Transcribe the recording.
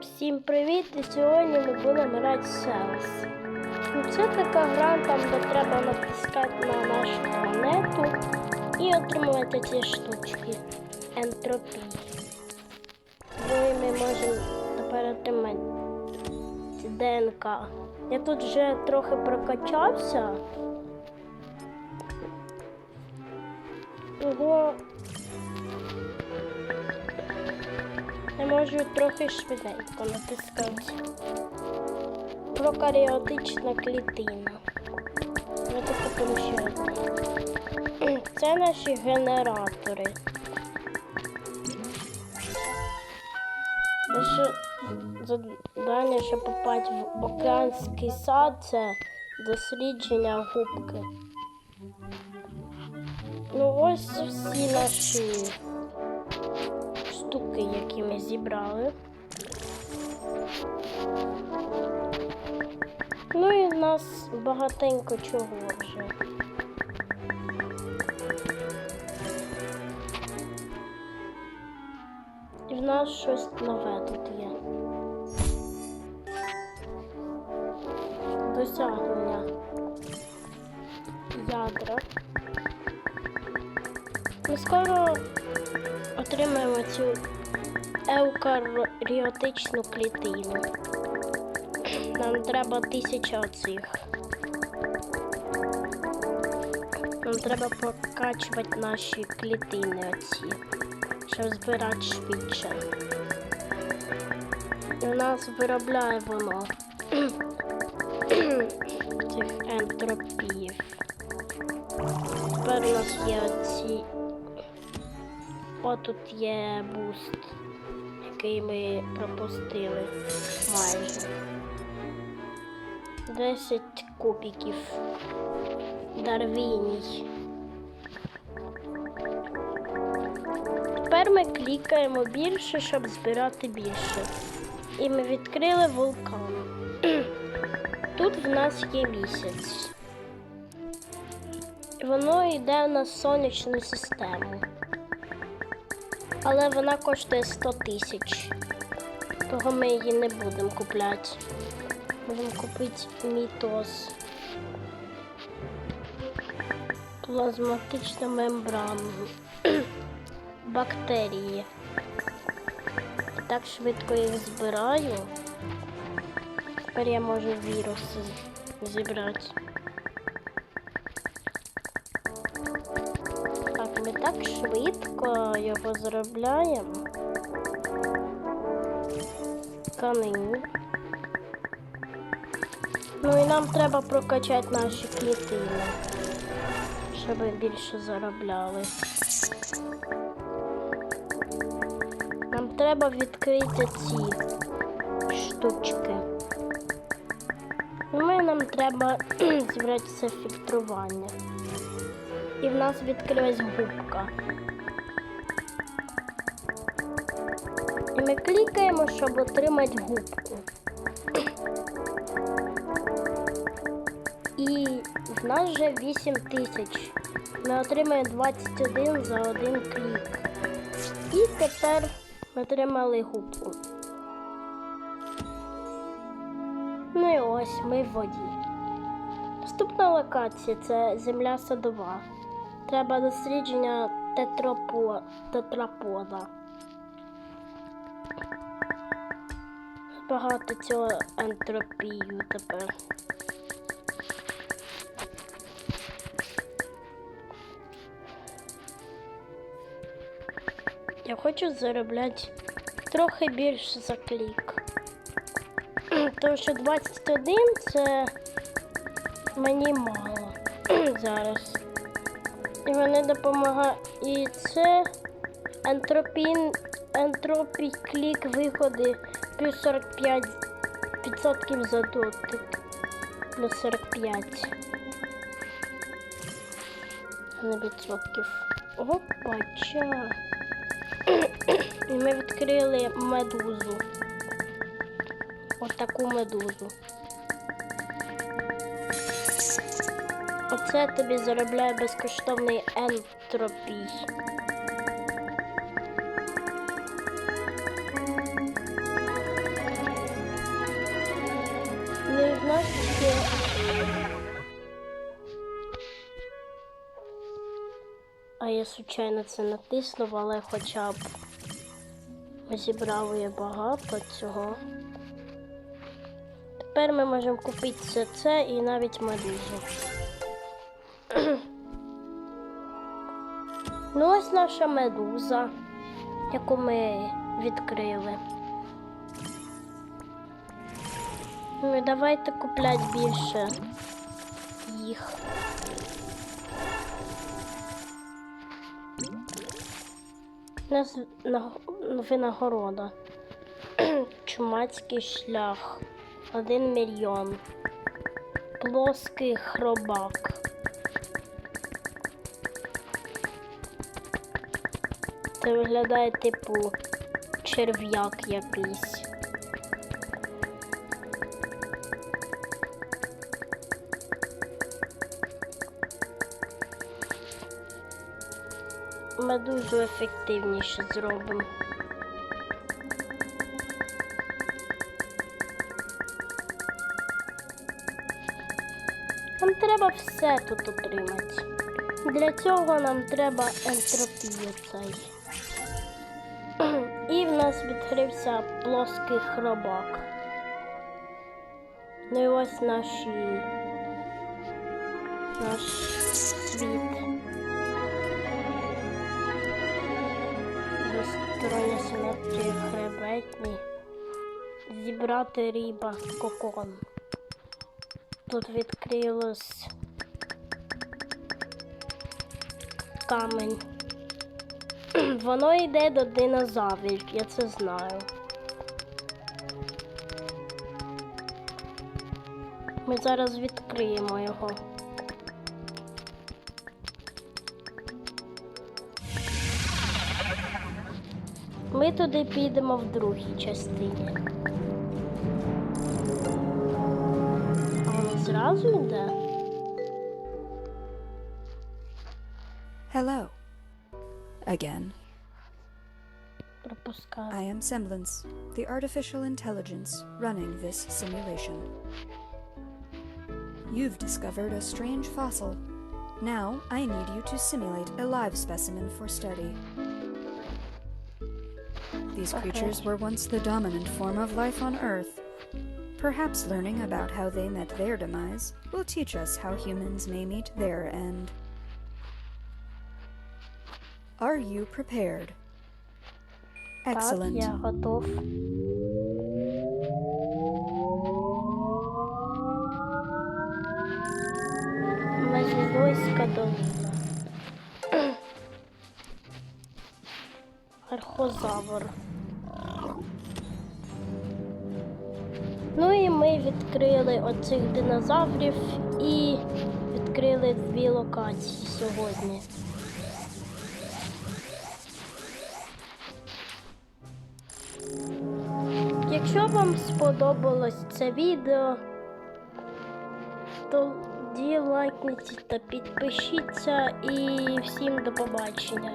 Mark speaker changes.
Speaker 1: Всім привіт! І сьогодні ми будемо грати Селс. Ну, Це така гра, там де треба натискати на нашу планету і отримувати ці штучки ентропії. Бо ми можемо тепер отримати ДНК. Я тут вже трохи прокачався. Ого, Я можу трохи швиденько натискати. Прокаріотична клітина. Купимо ще. Це наші генератори. Наше завдання, щоб попати в океанський сад, це дослідження губки. Ну ось всі наші штуки, які ми зібрали. Ну і в нас багатенько чого вже. І в нас щось нове тут є. Досягнення ядра. Ми скоро отримаємо цю еукаріотичну клітину. Нам треба тисяча оцих. Нам треба прокачувати наші клітини оці, щоб збирати швидше. У нас виробляє воно цих ентропіїв. Тепер у нас є оці О, тут є буст, який ми пропустили майже. 10 кубиків. Дарвіній. Тепер ми клікаємо більше, щоб збирати більше. І ми відкрили вулкан. Тут в нас є місяць. Воно йде на сонячну систему але вона коштує 100 тисяч. Того ми її не будемо купляти. Можемо купити мітоз. Плазматична мембрана. Бактерії. Так швидко їх збираю. Тепер я можу віруси зібрати. Швидко його заробляємо. Тканину. Ну і нам треба прокачати наші клітини, щоб більше заробляли. Нам треба відкрити ці штучки. Ну і нам треба зібрати це фільтрування і в нас відкрилась губка. І ми клікаємо, щоб отримати губку. І в нас вже 8 тисяч. Ми отримаємо 21 за один клік. І тепер ми отримали губку. Ну і ось ми в воді. Наступна локація це земля садова. Треба дослідження тетрапо... тетрапода. Багато цього ентропію тепер. Я хочу заробляти трохи більше за клік. Тому що 21 це мені мало зараз. І вони допомагають. І це ентропін, ентропій клік виходи плюс 45 відсотків за дотик. Плюс 45. Не відсотків. Опача. І ми відкрили медузу. Ось таку медузу. Оце тобі заробляє безкоштовний ентропій. нас є А я случайно це натиснув, але хоча б зібрали багато цього. Тепер ми можемо купити все це і навіть медузу. Ну ось наша медуза, яку ми відкрили. Ну давайте купляти більше їх. У нас на- винагорода. Чумацький шлях. Один мільйон. Плоский хробак. Це виглядає типу черв'як якийсь. Медузу ефективніше зробимо. Нам треба все тут отримати. Для цього нам треба ентропію цей. Нас відкрився плоский хробак. Ну і ось наші наш світ. Розстроєння симетрії хребетні. Зібрати риба кокон. Тут відкрилось камень. Воно йде до динозаврів, я це знаю. Ми зараз відкриємо його. Ми туди підемо в другій частині. А воно зразу йде?
Speaker 2: Hello. again. I am Semblance, the artificial intelligence running this simulation. You've discovered a strange fossil. Now I need you to simulate a live specimen for study. These
Speaker 1: okay.
Speaker 2: creatures were once the dominant form of life on Earth. Perhaps learning about how they met their demise will teach us how humans may meet their end. Are you prepared? Excellent.
Speaker 1: Так, я готов. Мезозойська долина. Архозавр. Ну і ми відкрили оцих динозаврів і відкрили дві локації сьогодні. Якщо вам сподобалось це відео, тоді лайкніть та підпишіться і всім до побачення.